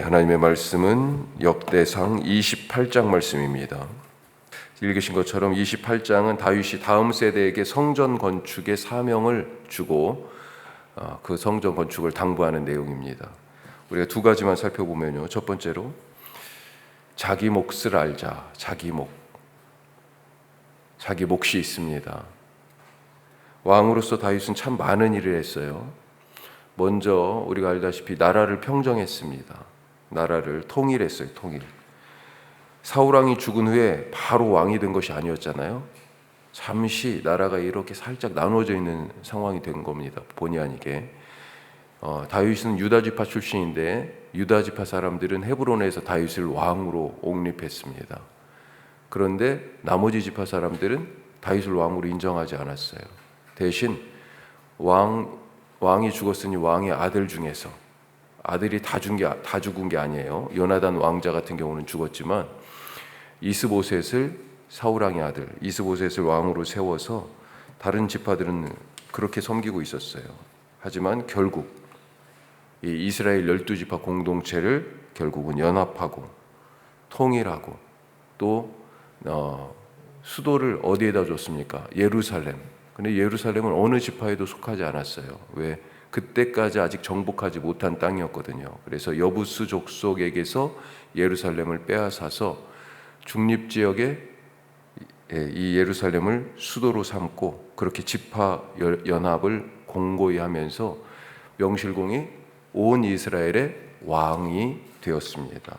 하나님의 말씀은 역대상 28장 말씀입니다. 읽으신 것처럼 28장은 다윗이 다음 세대에게 성전 건축의 사명을 주고 어, 그 성전 건축을 당부하는 내용입니다. 우리가 두 가지만 살펴보면요. 첫 번째로 자기 몫을 알자. 자기 몫. 자기 몫이 있습니다. 왕으로서 다윗은 참 많은 일을 했어요. 먼저 우리가 알다시피 나라를 평정했습니다. 나라를 통일했어요. 통일. 사울 왕이 죽은 후에 바로 왕이 된 것이 아니었잖아요. 잠시 나라가 이렇게 살짝 나눠져 있는 상황이 된 겁니다. 본의 아니게. 어, 다윗은 유다 지파 출신인데 유다 지파 사람들은 헤브론에서 다윗을 왕으로 옹립했습니다. 그런데 나머지 지파 사람들은 다윗을 왕으로 인정하지 않았어요. 대신 왕 왕이 죽었으니 왕의 아들 중에서 아들이 다 죽은 게, 다 죽은 게 아니에요. 요나단 왕자 같은 경우는 죽었지만 이스보셋을 사울 왕의 아들 이스보셋을 왕으로 세워서 다른 지파들은 그렇게 섬기고 있었어요. 하지만 결국 이 이스라엘 열두 지파 공동체를 결국은 연합하고 통일하고 또 어, 수도를 어디에다 줬습니까? 예루살렘. 근데 예루살렘은 어느 지파에도 속하지 않았어요. 왜? 그때까지 아직 정복하지 못한 땅이었거든요. 그래서 여부스 족속에게서 예루살렘을 빼앗아서 중립 지역에 이 예루살렘을 수도로 삼고 그렇게 지파 연합을 공고히 하면서 명실공히 온 이스라엘의 왕이 되었습니다.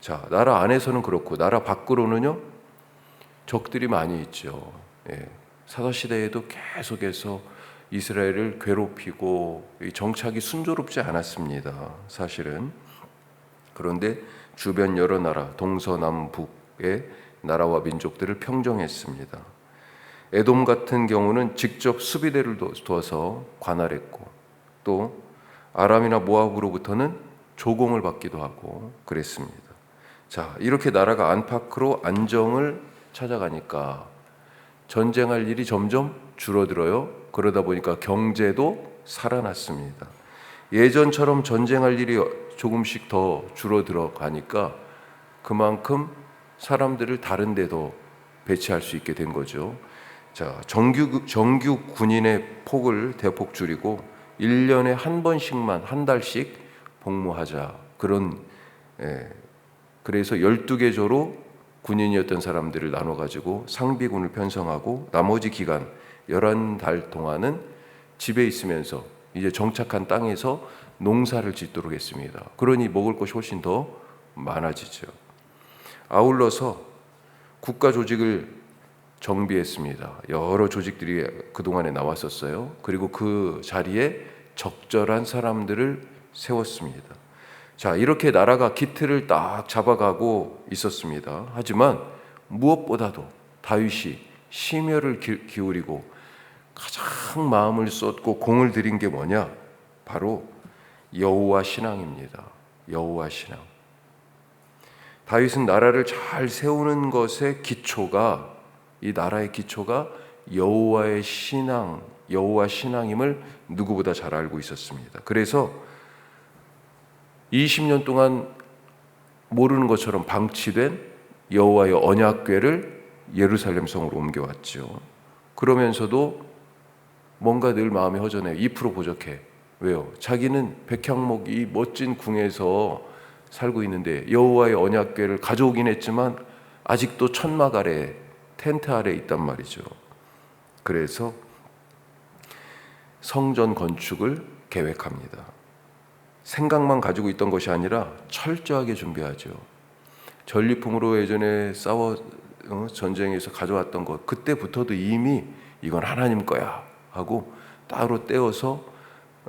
자, 나라 안에서는 그렇고 나라 밖으로는요 적들이 많이 있죠. 예. 사사 시대에도 계속해서 이스라엘을 괴롭히고 정착이 순조롭지 않았습니다. 사실은 그런데 주변 여러 나라 동서남북의 나라와 민족들을 평정했습니다. 에돔 같은 경우는 직접 수비대를 둬서 관할했고 또 아람이나 모압으로부터는 조공을 받기도 하고 그랬습니다. 자, 이렇게 나라가 안팎으로 안정을 찾아가니까 전쟁할 일이 점점 줄어들어요. 그러다 보니까 경제도 살아났습니다. 예전처럼 전쟁할 일이 조금씩 더 줄어들어 가니까 그만큼 사람들을 다른 데도 배치할 수 있게 된 거죠. 자, 정규 정규 군인의 폭을 대폭 줄이고 1년에 한 번씩만 한 달씩 복무하자. 그런 예, 그래서 12개 조로 군인이었던 사람들을 나눠 가지고 상비군을 편성하고 나머지 기간 11달 동안은 집에 있으면서 이제 정착한 땅에서 농사를 짓도록 했습니다. 그러니 먹을 것이 훨씬 더 많아지죠. 아울러서 국가 조직을 정비했습니다. 여러 조직들이 그동안에 나왔었어요. 그리고 그 자리에 적절한 사람들을 세웠습니다. 자, 이렇게 나라가 기틀을 딱 잡아가고 있었습니다. 하지만 무엇보다도 다윗이 심혈을 기울이고 가장 마음을 쏟고 공을 들인 게 뭐냐? 바로 여호와 신앙입니다. 여호와 신앙. 다윗은 나라를 잘 세우는 것의 기초가 이 나라의 기초가 여호와의 신앙, 여호와 신앙임을 누구보다 잘 알고 있었습니다. 그래서 20년 동안 모르는 것처럼 방치된 여호와의 언약궤를 예루살렘 성으로 옮겨왔죠. 그러면서도 뭔가 늘 마음이 허전해요. 2% 부족해. 왜요? 자기는 백향목 이 멋진 궁에서 살고 있는데 여호와의 언약궤를 가져오긴 했지만 아직도 천막 아래 텐트 아래 있단 말이죠. 그래서 성전 건축을 계획합니다. 생각만 가지고 있던 것이 아니라 철저하게 준비하죠. 전리품으로 예전에 싸워 어, 전쟁에서 가져왔던 것 그때부터도 이미 이건 하나님 거야 하고 따로 떼어서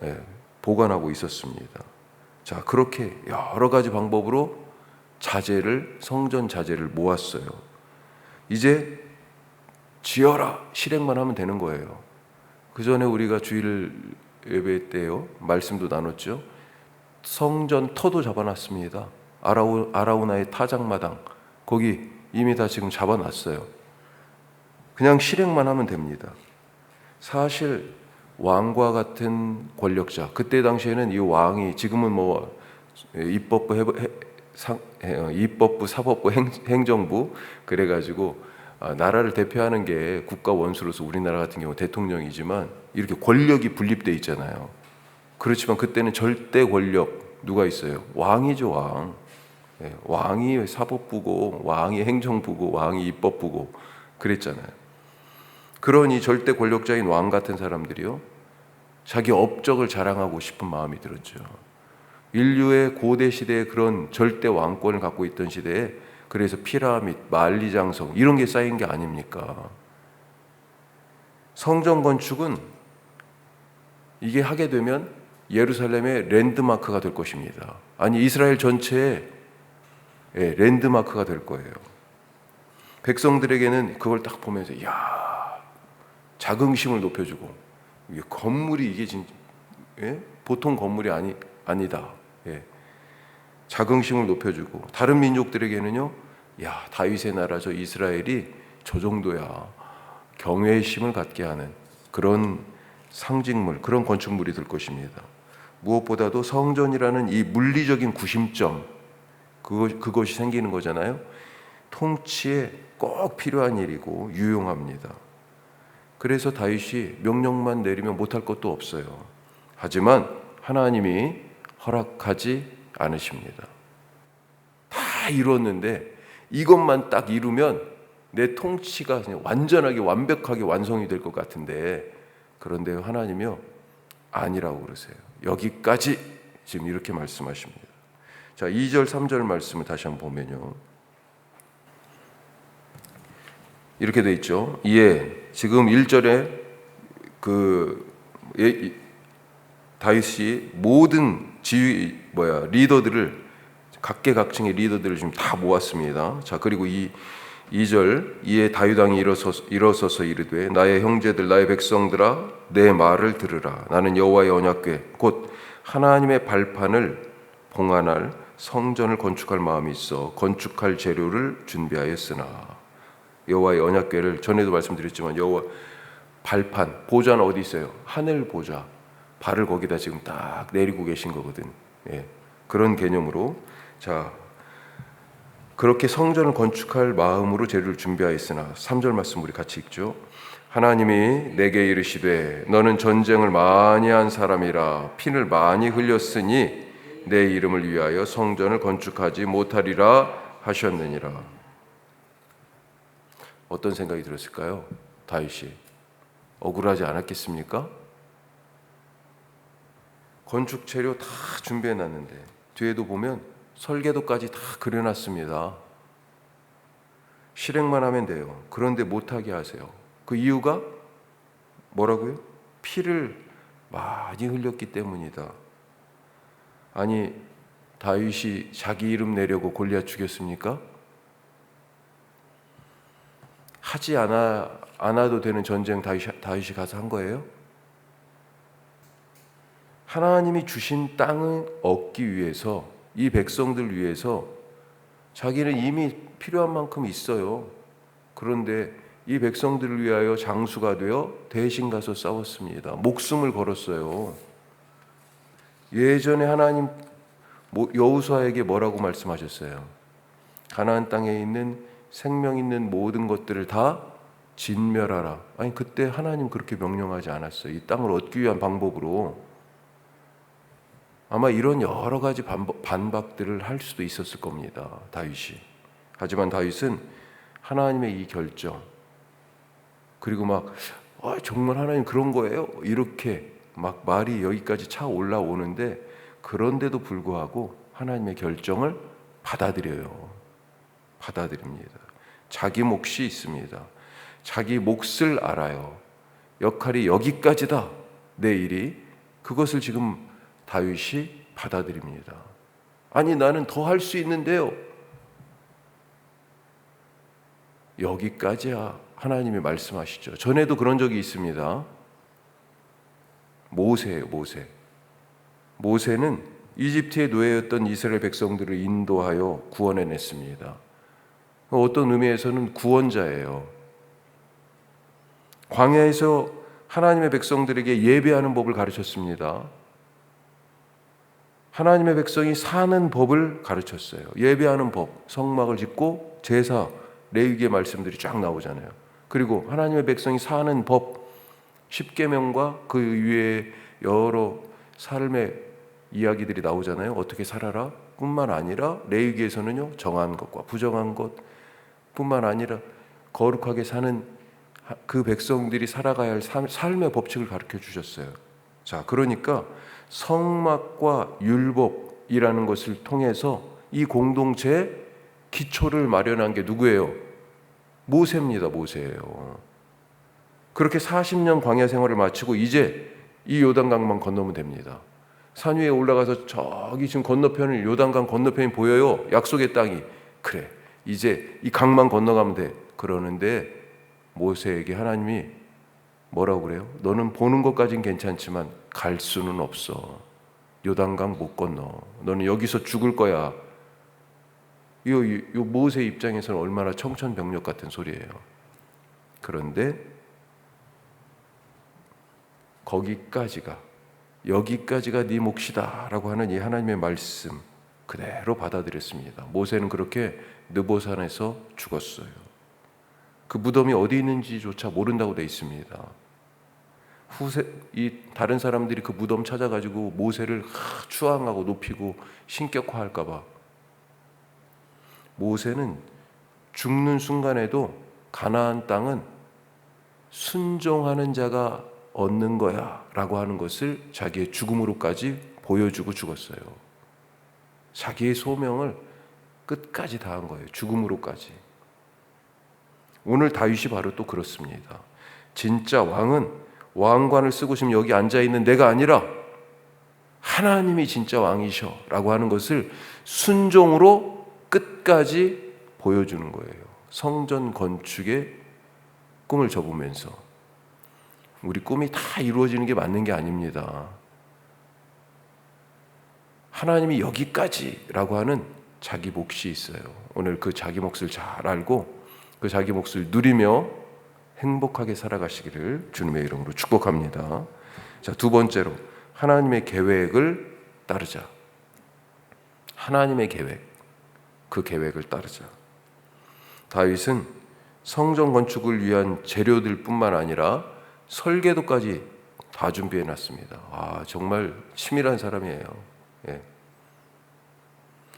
예, 보관하고 있었습니다. 자 그렇게 여러 가지 방법으로 자재를 성전 자재를 모았어요. 이제 지어라 실행만 하면 되는 거예요. 그 전에 우리가 주일 예배 때요 말씀도 나눴죠. 성전 터도 잡아놨습니다. 아라우, 아라우나의 타작마당 거기 이미 다 지금 잡아놨어요. 그냥 실행만 하면 됩니다. 사실 왕과 같은 권력자 그때 당시에는 이 왕이 지금은 뭐 예, 입법부 해, 상, 해, 어, 입법부 사법부 행, 행정부 그래가지고 아, 나라를 대표하는 게 국가 원수로서 우리나라 같은 경우 대통령이지만 이렇게 권력이 분립돼 있잖아요. 그렇지만 그때는 절대 권력 누가 있어요? 왕이죠 왕. 예, 왕이 사법부고 왕이 행정부고 왕이 입법부고 그랬잖아요. 그러니 절대 권력자인 왕 같은 사람들이요 자기 업적을 자랑하고 싶은 마음이 들었죠. 인류의 고대 시대에 그런 절대 왕권을 갖고 있던 시대에 그래서 피라밋, 만리장성 이런 게 쌓인 게 아닙니까? 성전 건축은 이게 하게 되면 예루살렘의 랜드마크가 될 것입니다. 아니 이스라엘 전체의 예, 랜드마크가 될 거예요. 백성들에게는 그걸 딱 보면서 야 자긍심을 높여주고 이게 건물이 이게 진 예? 보통 건물이 아니 아니다. 예. 자긍심을 높여주고 다른 민족들에게는요, 야 다윗의 나라 저 이스라엘이 저 정도야 경외심을 갖게 하는 그런 상징물, 그런 건축물이 될 것입니다. 무엇보다도 성전이라는 이 물리적인 구심점 그것, 그것이 생기는 거잖아요. 통치에 꼭 필요한 일이고 유용합니다. 그래서 다윗이 명령만 내리면 못할 것도 없어요. 하지만 하나님이 허락하지 않으십니다. 다 이뤘는데 이것만 딱 이루면 내 통치가 완전하게 완벽하게 완성이 될 것 같은데 그런데 하나님이요 아니라고 그러세요. 여기까지 지금 이렇게 말씀하십니다. 자, 2절 3절 말씀을 다시 한번 보면요. 이렇게 돼 있죠. 이에 지금 1절에 그 예, 다윗이 모든 지휘 뭐야 리더들을 각계각층의 리더들을 지금 다 모았습니다. 자 그리고 이 2절 이에 다윗 왕이 일어서서, 일어서서 이르되 나의 형제들 나의 백성들아 내 말을 들으라 나는 여호와의 언약궤 곧 하나님의 발판을 봉안할 성전을 건축할 마음이 있어 건축할 재료를 준비하였으나 여호와의 언약궤를 전에도 말씀드렸지만 여호와 발판 보좌는 어디 있어요? 하늘 보좌 발을 거기다 지금 딱 내리고 계신 거거든. 예. 그런 개념으로 자 그렇게 성전을 건축할 마음으로 재료를 준비하였으나 3절 말씀 우리 같이 읽죠. 하나님이 내게 이르시되 너는 전쟁을 많이 한 사람이라 피를 많이 흘렸으니 내 이름을 위하여 성전을 건축하지 못하리라 하셨느니라. 어떤 생각이 들었을까요? 다윗이 억울하지 않았겠습니까? 건축 재료 다 준비해 놨는데 뒤에도 보면 설계도까지 다 그려놨습니다. 실행만 하면 돼요. 그런데 못하게 하세요. 그 이유가 뭐라고요? 피를 많이 흘렸기 때문이다. 아니 다윗이 자기 이름 내려고 골리앗 죽였습니까? 하지 않아 않아도 되는 전쟁 다윗이, 다윗이 가서 한 거예요? 하나님이 주신 땅을 얻기 위해서 이 백성들 위해서 자기는 이미 필요한 만큼 있어요. 그런데 이 백성들을 위하여 장수가 되어 대신 가서 싸웠습니다. 목숨을 걸었어요. 예전에 하나님 여우수아에게 뭐라고 말씀하셨어요? 가나안 땅에 있는 생명 있는 모든 것들을 다 진멸하라. 아니 그때 하나님 그렇게 명령하지 않았어요. 이 땅을 얻기 위한 방법으로 아마 이런 여러 가지 반박들을 할 수도 있었을 겁니다. 다윗이. 하지만 다윗은 하나님의 이 결정 그리고 막 아, 정말 하나님 그런 거예요? 이렇게 막 말이 여기까지 차 올라오는데 그런데도 불구하고 하나님의 결정을 받아들여요. 받아들입니다. 자기 몫이 있습니다. 자기 몫을 알아요. 역할이 여기까지다. 내 일이 그것을 지금 다윗이 받아들입니다. 아니 나는 더 할 수 있는데요. 여기까지야 하나님이 말씀하시죠. 전에도 그런 적이 있습니다. 모세예요, 모세. 모세는 이집트의 노예였던 이스라엘 백성들을 인도하여 구원해 냈습니다. 어떤 의미에서는 구원자예요. 광야에서 하나님의 백성들에게 예배하는 법을 가르쳤습니다. 하나님의 백성이 사는 법을 가르쳤어요. 예배하는 법, 성막을 짓고 제사, 레위기의 말씀들이 쫙 나오잖아요. 그리고 하나님의 백성이 사는 법, 십계명과 그 위에 여러 삶의 이야기들이 나오잖아요. 어떻게 살아라? 뿐만 아니라 레위기에서는요 정한 것과 부정한 것 뿐만 아니라 거룩하게 사는 그 백성들이 살아가야 할 삶, 삶의 법칙을 가르쳐 주셨어요. 자, 그러니까 성막과 율법이라는 것을 통해서 이 공동체의 기초를 마련한 게 누구예요? 모세입니다. 모세예요. 그렇게 40년 광야 생활을 마치고 이제 이 요단강만 건너면 됩니다. 산 위에 올라가서 저기 지금 건너편을 요단강 건너편이 보여요. 약속의 땅이. 그래. 이제 이 강만 건너가면 돼. 그러는데 모세에게 하나님이 뭐라고 그래요? 너는 보는 것까진 괜찮지만 갈 수는 없어. 요단강 못 건너. 너는 여기서 죽을 거야. 이요 모세 입장에서는 얼마나 청천벽력 같은 소리예요. 그런데 거기까지가 여기까지가 네 몫이다라고 하는 이 하나님의 말씀 그대로 받아들였습니다. 모세는 그렇게 느보산에서 죽었어요. 그 무덤이 어디 있는지조차 모른다고 돼 있습니다. 후세 이 다른 사람들이 그 무덤 찾아가지고 모세를 추앙하고 높이고 신격화할까봐 모세는 죽는 순간에도 가나안 땅은 순종하는 자가 얻는 거야 라고 하는 것을 자기의 죽음으로까지 보여주고 죽었어요. 자기의 소명을 끝까지 다한 거예요. 죽음으로까지. 오늘 다윗이 바로 또 그렇습니다. 진짜 왕은 왕관을 쓰고 지금 여기 앉아 있는 내가 아니라 하나님이 진짜 왕이셔라고 하는 것을 순종으로 끝까지 보여주는 거예요. 성전 건축의 꿈을 접으면서 우리 꿈이 다 이루어지는 게 맞는 게 아닙니다. 하나님이 여기까지라고 하는 자기 몫이 있어요. 오늘 그 자기 몫을 잘 알고 그 자기 몫을 누리며 행복하게 살아가시기를 주님의 이름으로 축복합니다. 자, 두 번째로 하나님의 계획을 따르자. 하나님의 계획, 그 계획을 따르자. 다윗은 성전 건축을 위한 재료들뿐만 아니라 설계도까지 다 준비해 놨습니다. 아, 정말 치밀한 사람이에요. 예.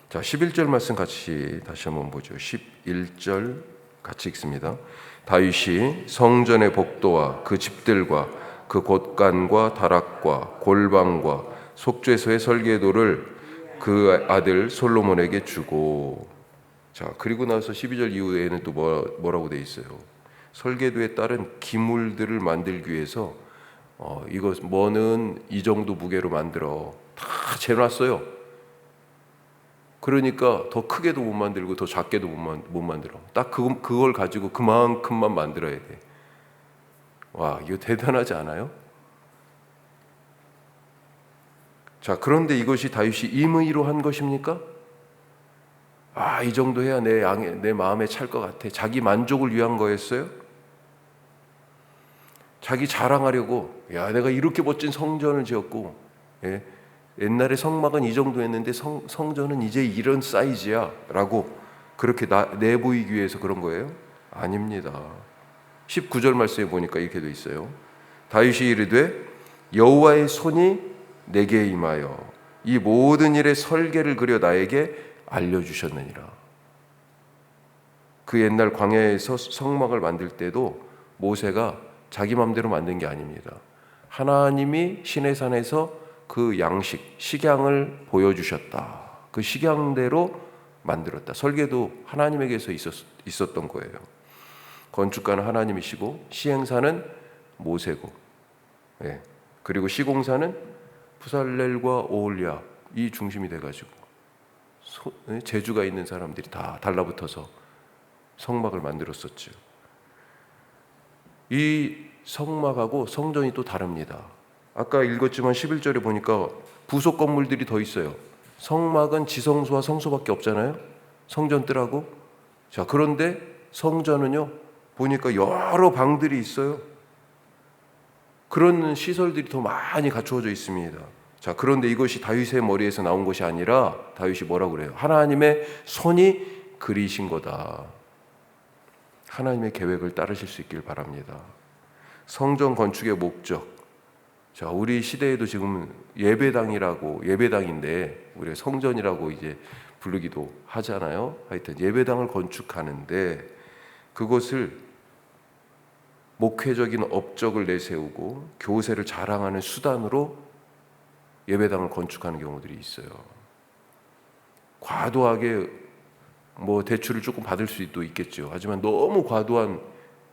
자, 11절 말씀 같이 다시 한번 보죠. 11절 같이 읽습니다. 다윗이 성전의 복도와 그 집들과 그 곳간과 다락과 골방과 속죄소의 설계도를 그 아들 솔로몬에게 주고 자 그리고 나서 12절 이후에는 또 뭐, 뭐라고 돼 있어요 설계도에 따른 기물들을 만들기 위해서 어, 이거 뭐는 이 정도 무게로 만들어 다 재놨어요. 그러니까 더 크게도 못 만들고 더 작게도 못, 만들어. 딱 그, 그걸 가지고 그만큼만 만들어야 돼. 와, 이거 대단하지 않아요? 자, 그런데 이것이 다윗이 임의로 한 것입니까? 아, 이 정도 해야 내, 양에, 내 마음에 찰 것 같아. 자기 만족을 위한 거였어요? 자기 자랑하려고, 야, 내가 이렇게 멋진 성전을 지었고, 예? 옛날에 성막은 이 정도였는데 성, 성전은 이제 이런 사이즈야 라고 그렇게 나, 내보이기 위해서 그런 거예요? 아닙니다. 19절 말씀에 보니까 이렇게 돼 있어요. 다윗이 이르되 여호와의 손이 내게 임하여 이 모든 일의 설계를 그려 나에게 알려 주셨느니라. 그 옛날 광야에서 성막을 만들 때도 모세가 자기 마음대로 만든 게 아닙니다. 하나님이 시내산에서 그 양식, 식양을 보여주셨다. 그 식양대로 만들었다. 설계도 하나님에게서 있었, 있었던 거예요. 건축가는 하나님이시고 시행사는 모세고, 예. 그리고 시공사는 부살렐과 오올리아 이 중심이 돼가지고 예, 재주가 있는 사람들이 다 달라붙어서 성막을 만들었었죠. 이 성막하고 성전이 또 다릅니다. 아까 읽었지만 11절에 보니까 부속 건물들이 더 있어요. 성막은 지성소와 성소밖에 없잖아요. 성전 뜰하고. 자, 그런데 성전은요. 보니까 여러 방들이 있어요. 그런 시설들이 더 많이 갖추어져 있습니다. 자, 그런데 이것이 다윗의 머리에서 나온 것이 아니라 다윗이 뭐라고 그래요? 하나님의 손이 그리신 거다. 하나님의 계획을 따르실 수 있길 바랍니다. 성전 건축의 목적. 자, 우리 시대에도 지금 예배당이라고 예배당인데 우리 성전이라고 이제 부르기도 하잖아요. 하여튼 예배당을 건축하는데 그것을 목회적인 업적을 내세우고 교세를 자랑하는 수단으로 예배당을 건축하는 경우들이 있어요. 과도하게 뭐 대출을 조금 받을 수도 있겠죠. 하지만 너무 과도한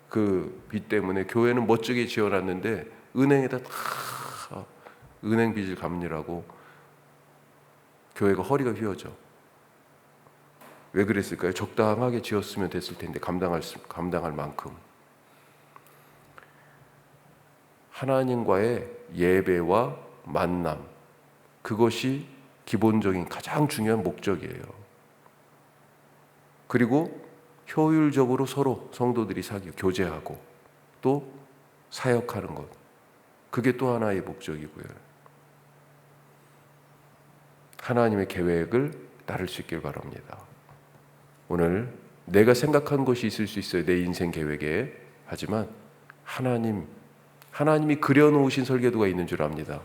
그 빚 때문에 교회는 멋지게 지어놨는데 은행에다 다 은행 빚을 갚느라고 교회가 허리가 휘어져. 왜 그랬을까요? 적당하게 지었으면 됐을 텐데 감당할 수- 감당할 만큼 하나님과의 예배와 만남 그것이 기본적인 가장 중요한 목적이에요. 그리고 효율적으로 서로 성도들이 사귀 교제하고 또 사역하는 것 그게 또 하나의 목적이고요. 하나님의 계획을 따를 수 있길 바랍니다. 오늘 내가 생각한 것이 있을 수 있어요. 내 인생 계획에. 하지만 하나님 하나님이 그려놓으신 설계도가 있는 줄 압니다.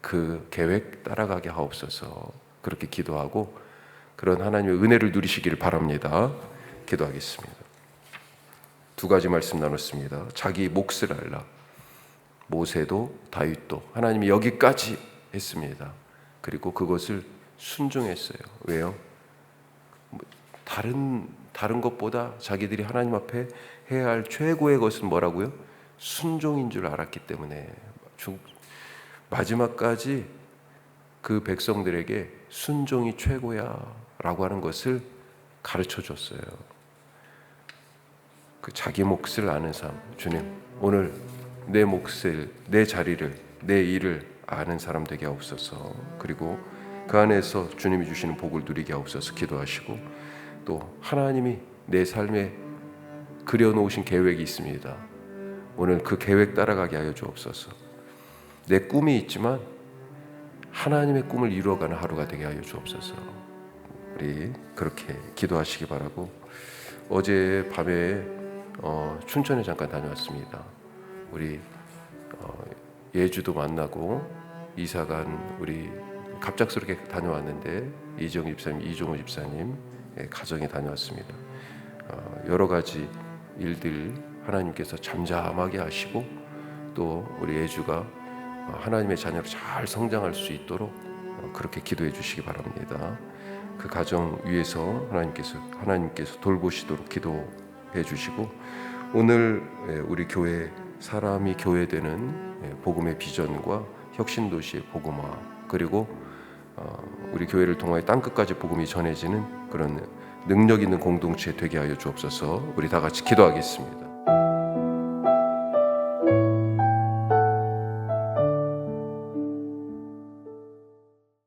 그 계획 따라가게 하옵소서. 그렇게 기도하고 그런 하나님의 은혜를 누리시기를 바랍니다. 기도하겠습니다. 두 가지 말씀 나눴습니다. 자기 몫을 알라. 모세도 다윗도 하나님이 여기까지 했습니다. 그리고 그것을 순종했어요. 왜요? 뭐 다른 다른 것보다 자기들이 하나님 앞에 해야 할 최고의 것은 뭐라고요? 순종인 줄 알았기 때문에 중- 마지막까지 그 백성들에게 순종이 최고야 라고 하는 것을 가르쳐 줬어요. 그 자기 몫을 아는 삶, 주님 오늘 내 몫을, 내 자리를, 내 일을 아는 사람 되게 하옵소서. 그리고 그 안에서 주님이 주시는 복을 누리게 하옵소서. 기도하시고 또 하나님이 내 삶에 그려놓으신 계획이 있습니다. 오늘 그 계획 따라가게 하여 주옵소서. 내 꿈이 있지만 하나님의 꿈을 이루어가는 하루가 되게 하여 주옵소서. 우리 그렇게 기도하시기 바라고 어제 밤에 어, 춘천에 잠깐 다녀왔습니다. 우리 어, 예주도 만나고 이사간 우리 갑작스럽게 다녀왔는데 이정 집사님, 이종호 집사님 예, 가정에 다녀왔습니다. 어, 여러 가지 일들 하나님께서 잠잠하게 하시고 또 우리 예주가 어, 하나님의 자녀로 잘 성장할 수 있도록 어, 그렇게 기도해 주시기 바랍니다. 그 가정 위에서 하나님께서 하나님께서 돌보시도록 기도해 주시고 오늘 예, 우리 교회 사람이 교회되는 예, 복음의 비전과 혁신 도시의 복음화 그리고 어, 우리 교회를 통하여 땅 끝까지 복음이 전해지는 그런 능력 있는 공동체 되게 하여 주옵소서. 우리 다 같이 기도하겠습니다.